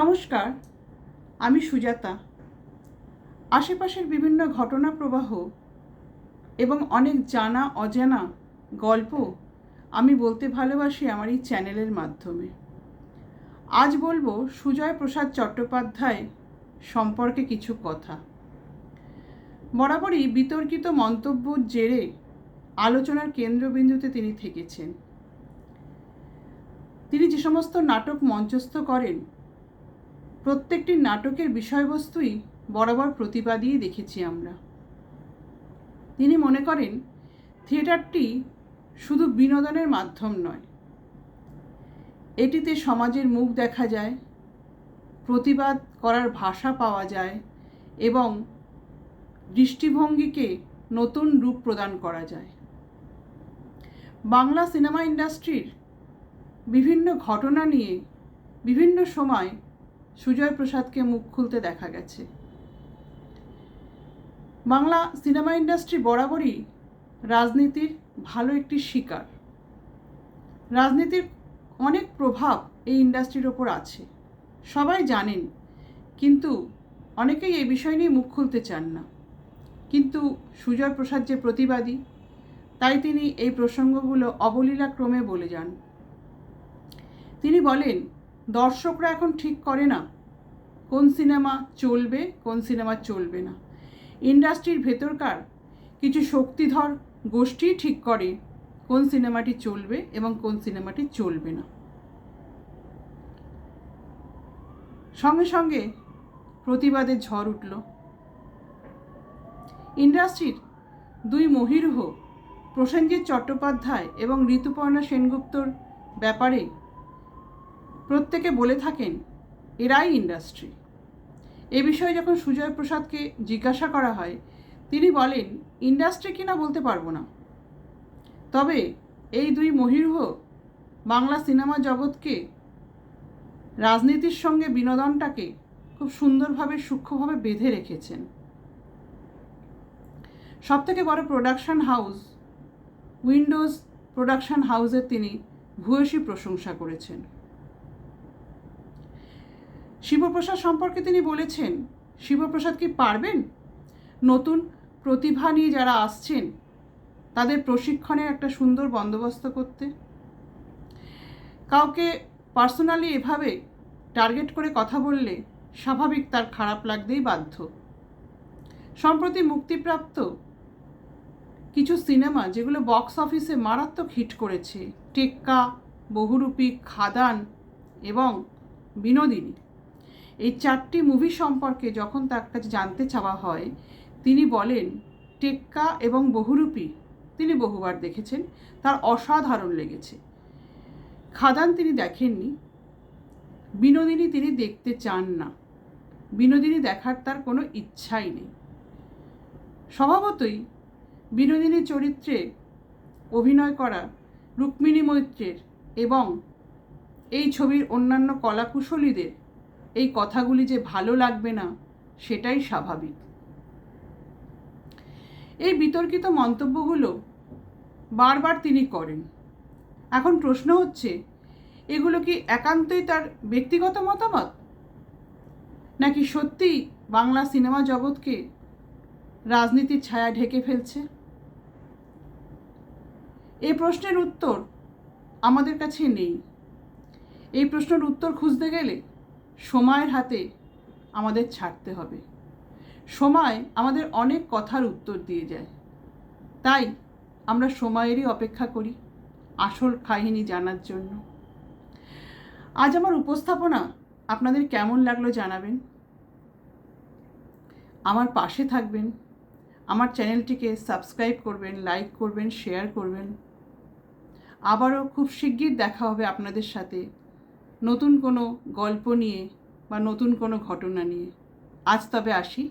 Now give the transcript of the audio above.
নমস্কার, আমি সুজাতা। আশেপাশের বিভিন্ন ঘটনা প্রবাহ এবং অনেক জানা, অজানা গল্প আমি বলতে ভালোবাসি আমার এই চ্যানেলের মাধ্যমে। আজ বলব সুজয় প্রসাদ চট্টোপাধ্যায় সম্পর্কে কিছু কথা। বরাবরই বিতর্কিত মন্তব্যর জেরে আলোচনার কেন্দ্রবিন্দুতে তিনি থেকেছেন। তিনি যে সমস্ত নাটক মঞ্চস্থ করেন প্রত্যেকটি নাটকের বিষয়বস্তুই বরাবর প্রতিবাদী দেখেছি আমরা। তিনি মনে করেন, থিয়েটারটি শুধু বিনোদনের মাধ্যম নয়, এটিতে সমাজের মুখ দেখা যায়, প্রতিবাদ করার ভাষা পাওয়া যায় এবং দৃষ্টিভঙ্গিকে নতুন রূপ প্রদান করা যায়। বাংলা সিনেমা ইন্ডাস্ট্রির বিভিন্ন ঘটনা নিয়ে বিভিন্ন সময় সুজয় প্রসাদকে মুখ খুলতে দেখা গেছে। বাংলা সিনেমা ইন্ডাস্ট্রি বরাবরই রাজনীতির ভালো একটি শিকার। রাজনীতির অনেক প্রভাব এই ইন্ডাস্ট্রির ওপর আছে। সবাই জানেন, কিন্তু অনেকেই এই বিষয় নিয়ে মুখ খুলতে চান না। কিন্তু সুজয় প্রসাদ যে প্রতিবাদী, তাই তিনি এই প্রসঙ্গগুলো অবলীলাক্রমে বলে যান। তিনি বলেন দর্শকরা এখন ঠিক করে না কোন সিনেমা চলবে, কোন সিনেমা চলবে না। ইন্ডাস্ট্রির ভেতরকার কিছু শক্তিধর গোষ্ঠী ঠিক করে কোন সিনেমাটি চলবে এবং কোন সিনেমাটি চলবে না। সঙ্গে সঙ্গে প্রতিবাদের ঝড় উঠল। ইন্ডাস্ট্রির দুই মহিরুহ প্রসেনজিৎ চট্টোপাধ্যায় এবং ঋতুপর্ণা সেনগুপ্তর ব্যাপারে প্রত্যেকে বলে থাকেন, এরাই ইন্ডাস্ট্রি এ বিষয়ে যখন সুজয় প্রসাদকে জিজ্ঞাসা করা হয়, তিনি বলেন ইন্ডাস্ট্রি কিনা বলতে পারব না। তবে এই দুই মহিরুহ বাংলা সিনেমা জগৎকে, রাজনীতির সঙ্গে বিনোদনটাকে খুব সুন্দরভাবে, সূক্ষ্মভাবে বেঁধে রেখেছেন। সবথেকে বড় প্রোডাকশন হাউস উইন্ডোজ প্রোডাকশন হাউসের তিনি ভূয়সী প্রশংসা করেছেন। শিবপ্রসাদ সম্পর্কে তিনি বলেছেন, শিবপ্রসাদ কি পারবেন? নতুন প্রতিভা নিয়ে যারা আসছেন, তাদের প্রশিক্ষণের একটা সুন্দর বন্দোবস্ত করতে? কাউকে পার্সোনালি এভাবে টার্গেট করে কথা বললে স্বাভাবিক তার খারাপ লাগতেই বাধ্য। সম্প্রতি মুক্তিপ্রাপ্ত কিছু সিনেমা যেগুলো বক্স অফিসে মারাত্মক হিট করেছে, টেক্কা, বহুরূপী, খাদান এবং বিনোদিনী এই চারটি মুভি সম্পর্কে যখন তার কাছে জানতে চাওয়া হয়, তিনি বলেন, টেক্কা এবং বহুরূপী তিনি বহুবার দেখেছেন, তার অসাধারণ লেগেছে। খাদান তিনি দেখেননি। বিনোদিনী তিনি দেখতে চান না। বিনোদিনী দেখার তার কোনো ইচ্ছাই নেই। স্বভাবতই বিনোদিনী চরিত্রে অভিনয় করা রুক্মিণী মৈত্রের এবং এই ছবির অন্যান্য কলাকুশলীদের এই কথাগুলি যে ভালো লাগবে না, সেটাই স্বাভাবিক। এই বিতর্কিত মন্তব্যগুলো বারবার তিনি করেন। এখন প্রশ্ন হচ্ছে, এগুলো কি একান্তই তার ব্যক্তিগত মতামত? নাকি সত্যিই বাংলা সিনেমা জগৎকে রাজনীতির ছায়া ঢেকে ফেলছে? এই প্রশ্নের উত্তর আমাদের কাছে নেই। এই প্রশ্নের উত্তর খুঁজতে গেলে সময়ের হাতে আমাদের ছাড়তে হবে। সময় আমাদের অনেক কথার উত্তর দিয়ে যায়। তাই আমরা সময়েরই অপেক্ষা করি আসল কাহিনী জানার জন্য। আজ আমার উপস্থাপনা আপনাদের কেমন লাগল জানাবেন। আমার পাশে থাকবেন। আমার চ্যানেলটিকে সাবস্ক্রাইব করবেন, লাইক করবেন, শেয়ার করবেন। আবারও খুব শিগগির দেখা হবে আপনাদের সাথে। নতুন কোনো গল্প নিয়ে বা নতুন কোনো ঘটনা নিয়ে। আজ তবে আসি।